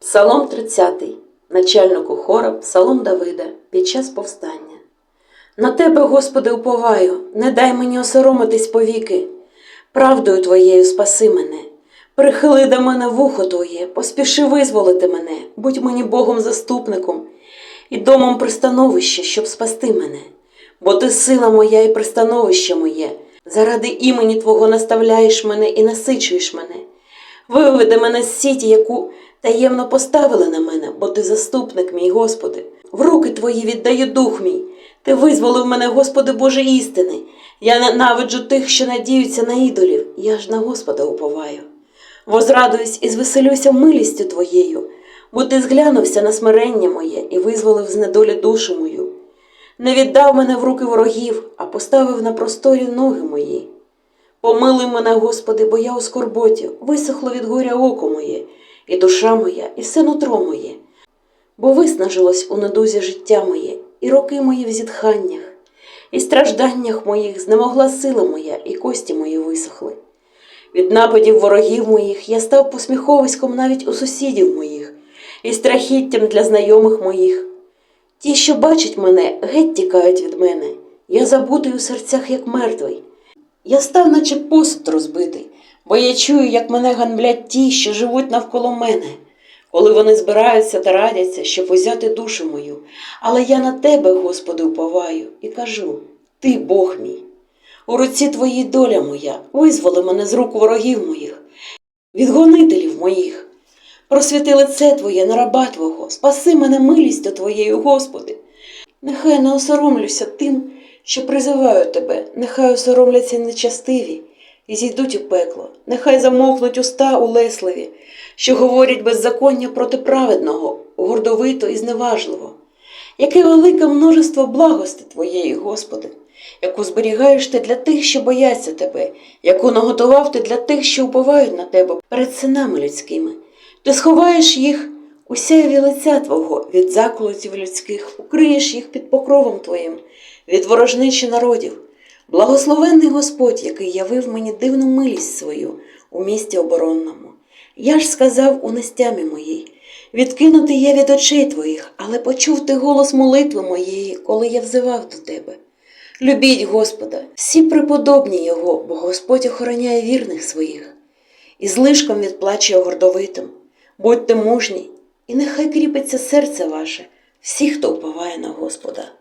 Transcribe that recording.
Псалом 30, начальнику хора, Псалом Давида під час повстання. На тебе, Господи, уповаю, не дай мені осоромитись повіки. Правдою Твоєю спаси мене. Прихили до мене вухо Твоє, поспіши визволити мене, будь мені Богом заступником і домом пристановища, щоб спасти мене. Бо ти сила моя і пристановище моє, заради імені Твого наставляєш мене і насичуєш мене. Виведи мене з сіті, яку таємно поставили на мене, бо ти заступник мій, Господи. В руки твої віддаю дух мій. Ти визволив мене, Господи Боже істини. Я ненавиджу тих, що надіються на ідолів. Я ж на Господа уповаю. Возрадуюсь і звеселюся милістю Твоєю, бо ти зглянувся на смирення моє і визволив з недолі душу мою. Не віддав мене в руки ворогів, а поставив на просторі ноги мої. Помилуй мене, Господи, бо я у скорботі, висохло від горя око моє, і душа моя, і все нутро моє, бо виснажилось у недузі життя моє, і роки мої в зітханнях, і стражданнях моїх знемогла сила моя, і кості мої висохли. Від нападів ворогів моїх я став посміховиськом навіть у сусідів моїх, і страхіттям для знайомих моїх. Ті, що бачать мене, геть тікають від мене. Я забутий у серцях, як мертвий. Я став, наче посуд розбитий, бо я чую, як мене ганблять ті, що живуть навколо мене, коли вони збираються та радяться, щоб узяти душу мою. Але я на тебе, Господи, уповаю, і кажу: Ти Бог мій. У руці твоїй доля моя, визволи мене з рук ворогів моїх, від гонителів моїх. Просвіти лице Твоє на раба Твого, спаси мене милістю Твоєю, Господи. Нехай не осоромлюся тим, що призиваю Тебе, нехай осоромляться нечастиві і зійдуть у пекло, нехай замовкнуть уста улесливі, що говорять беззаконня проти праведного, гордовито і зневажливо. Яке велике множество благости Твоєї, Господи, яку зберігаєш ти для тих, що бояться Тебе, яку наготував ти для тих, що уповають на Тебе перед синами людськими. Ти сховаєш їх у сяєві лиця Твого від заколотів людських, укриєш їх під покровом Твоїм, від ворожничі народів. Благословенний Господь, який явив мені дивну милість свою у місті оборонному. Я ж сказав у нестямі моїй, відкинутий я від очей твоїх, але почув ти голос молитви моєї, коли я взивав до тебе. Любіть Господа, всі преподобні Його, бо Господь охороняє вірних своїх, і злишком відплачує гордовитим. Будьте мужні, і нехай кріпиться серце ваше, всі, хто уповає на Господа.